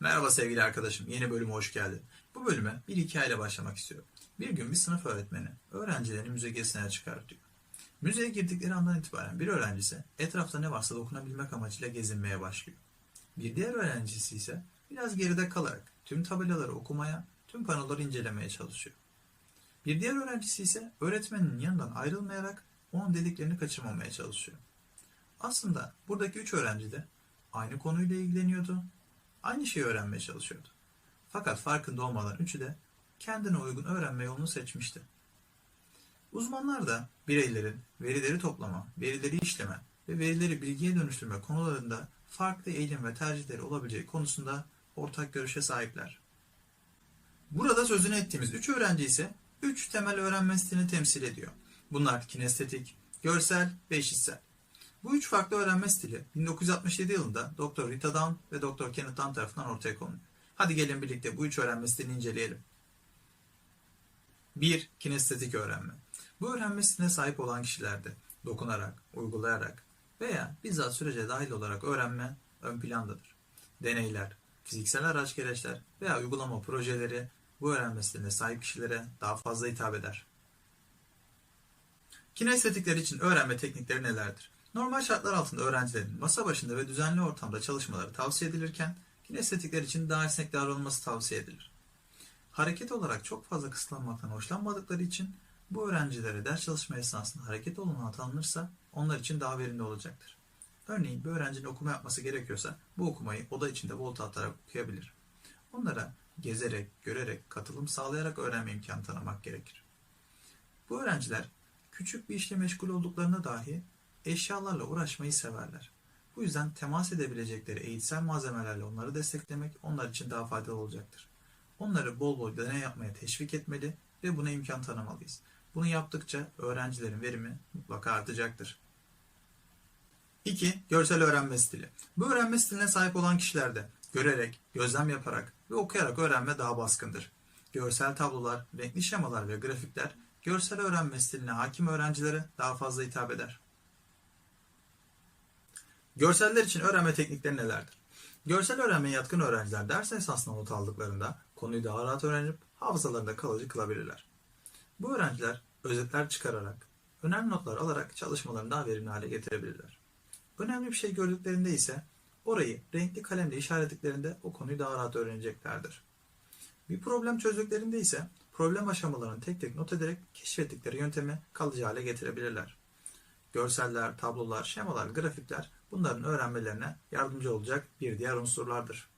Merhaba sevgili arkadaşım, yeni bölüme hoş geldin. Bu bölüme bir hikayeyle başlamak istiyorum. Bir gün bir sınıf öğretmeni öğrencilerini müze gezisine çıkartıyor. Müzeye girdikleri andan itibaren bir öğrencisi etrafta ne varsa dokunabilmek amacıyla gezinmeye başlıyor. Bir diğer öğrencisi ise biraz geride kalarak tüm tabelaları okumaya, tüm panoları incelemeye çalışıyor. Bir diğer öğrencisi ise öğretmenin yanından ayrılmayarak onun dediklerini kaçırmamaya çalışıyor. Aslında buradaki üç öğrenci de aynı konuyla ilgileniyordu, aynı şeyi öğrenmeye çalışıyordu. Fakat farkında olmadan üçü de kendine uygun öğrenme yolunu seçmişti. Uzmanlar da bireylerin verileri toplama, verileri işleme ve verileri bilgiye dönüştürme konularında farklı eğilim ve tercihleri olabileceği konusunda ortak görüşe sahipler. Burada sözünü ettiğimiz üç öğrenci ise üç temel öğrenme stilini temsil ediyor. Bunlar kinestetik, görsel ve işitsel. Bu üç farklı öğrenme stili 1967 yılında Dr. Rita Down ve Dr. Kenneth Down tarafından ortaya konuluyor. Hadi gelin birlikte bu üç öğrenme stilini inceleyelim. 1. Kinestetik öğrenme. Bu öğrenme stiline sahip olan kişilerde dokunarak, uygulayarak veya bizzat sürece dahil olarak öğrenme ön plandadır. Deneyler, fiziksel araç gereçler veya uygulama projeleri bu öğrenme stiline sahip kişilere daha fazla hitap eder. Kinestetikler için öğrenme teknikleri nelerdir? Normal şartlar altında öğrencilerin masa başında ve düzenli ortamda çalışmaları tavsiye edilirken kinestetikler için daha esnek davranılması tavsiye edilir. Hareket olarak çok fazla kısıtlanmaktan hoşlanmadıkları için bu öğrencilere ders çalışma esnasında hareket olanağı tanınırsa onlar için daha verimli olacaktır. Örneğin bir öğrencinin okuma yapması gerekiyorsa bu okumayı oda içinde volta atarak okuyabilir. Onlara gezerek, görerek, katılım sağlayarak öğrenme imkanı tanımak gerekir. Bu öğrenciler küçük bir işle meşgul olduklarında dahi eşyalarla uğraşmayı severler. Bu yüzden temas edebilecekleri eğitsel malzemelerle onları desteklemek onlar için daha faydalı olacaktır. Onları bol bol deney yapmaya teşvik etmeli ve buna imkan tanımalıyız. Bunu yaptıkça öğrencilerin verimi mutlaka artacaktır. 2. Görsel öğrenme stili. Bu öğrenme stiline sahip olan kişilerde görerek, gözlem yaparak ve okuyarak öğrenme daha baskındır. Görsel tablolar, renkli şemalar ve grafikler görsel öğrenme stiline hakim öğrencilere daha fazla hitap eder. Görseller için öğrenme teknikleri nelerdir? Görsel öğrenmeye yatkın öğrenciler ders esasında not aldıklarında konuyu daha rahat öğrenip hafızalarında kalıcı kılabilirler. Bu öğrenciler özetler çıkararak, önemli notlar alarak çalışmalarını daha verimli hale getirebilirler. Önemli bir şey gördüklerinde ise orayı renkli kalemle işaretlediklerinde o konuyu daha rahat öğreneceklerdir. Bir problem çözdüklerinde ise problem aşamalarını tek tek not ederek keşfettikleri yöntemi kalıcı hale getirebilirler. Görseller, tablolar, şemalar, grafikler bunların öğrenmelerine yardımcı olacak bir diğer unsurlardır.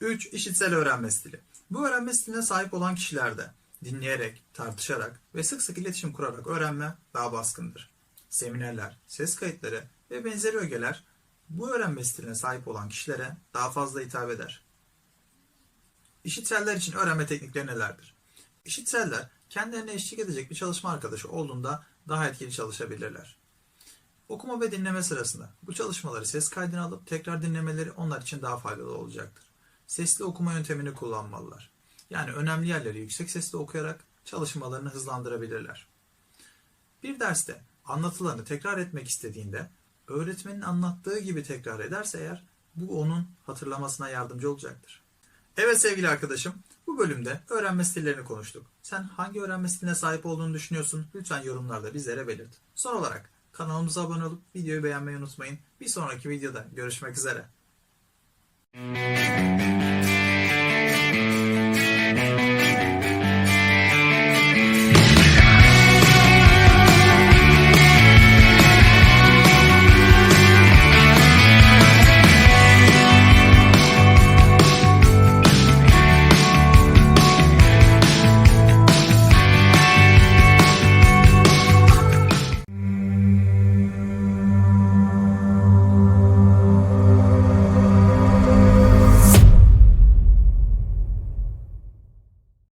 3. İşitsel öğrenme stili. Bu öğrenme stiline sahip olan kişilerde dinleyerek, tartışarak ve sık sık iletişim kurarak öğrenme daha baskındır. Seminerler, ses kayıtları ve benzeri ögeler bu öğrenme stiline sahip olan kişilere daha fazla hitap eder. İşitseller için öğrenme teknikleri nelerdir? İşitseller kendilerine eşlik edecek bir çalışma arkadaşı olduğunda daha etkili çalışabilirler. Okuma ve dinleme sırasında bu çalışmaları ses kaydına alıp tekrar dinlemeleri onlar için daha faydalı olacaktır. Sesli okuma yöntemini kullanmalılar. Yani önemli yerleri yüksek sesle okuyarak çalışmalarını hızlandırabilirler. Bir derste anlatılarını tekrar etmek istediğinde öğretmenin anlattığı gibi tekrar ederse eğer bu onun hatırlamasına yardımcı olacaktır. Evet sevgili arkadaşım, bu bölümde öğrenme stillerini konuştuk. Sen hangi öğrenme stiline sahip olduğunu düşünüyorsun? Lütfen yorumlarda bizlere belirt. Son olarak kanalımıza abone olup videoyu beğenmeyi unutmayın. Bir sonraki videoda görüşmek üzere.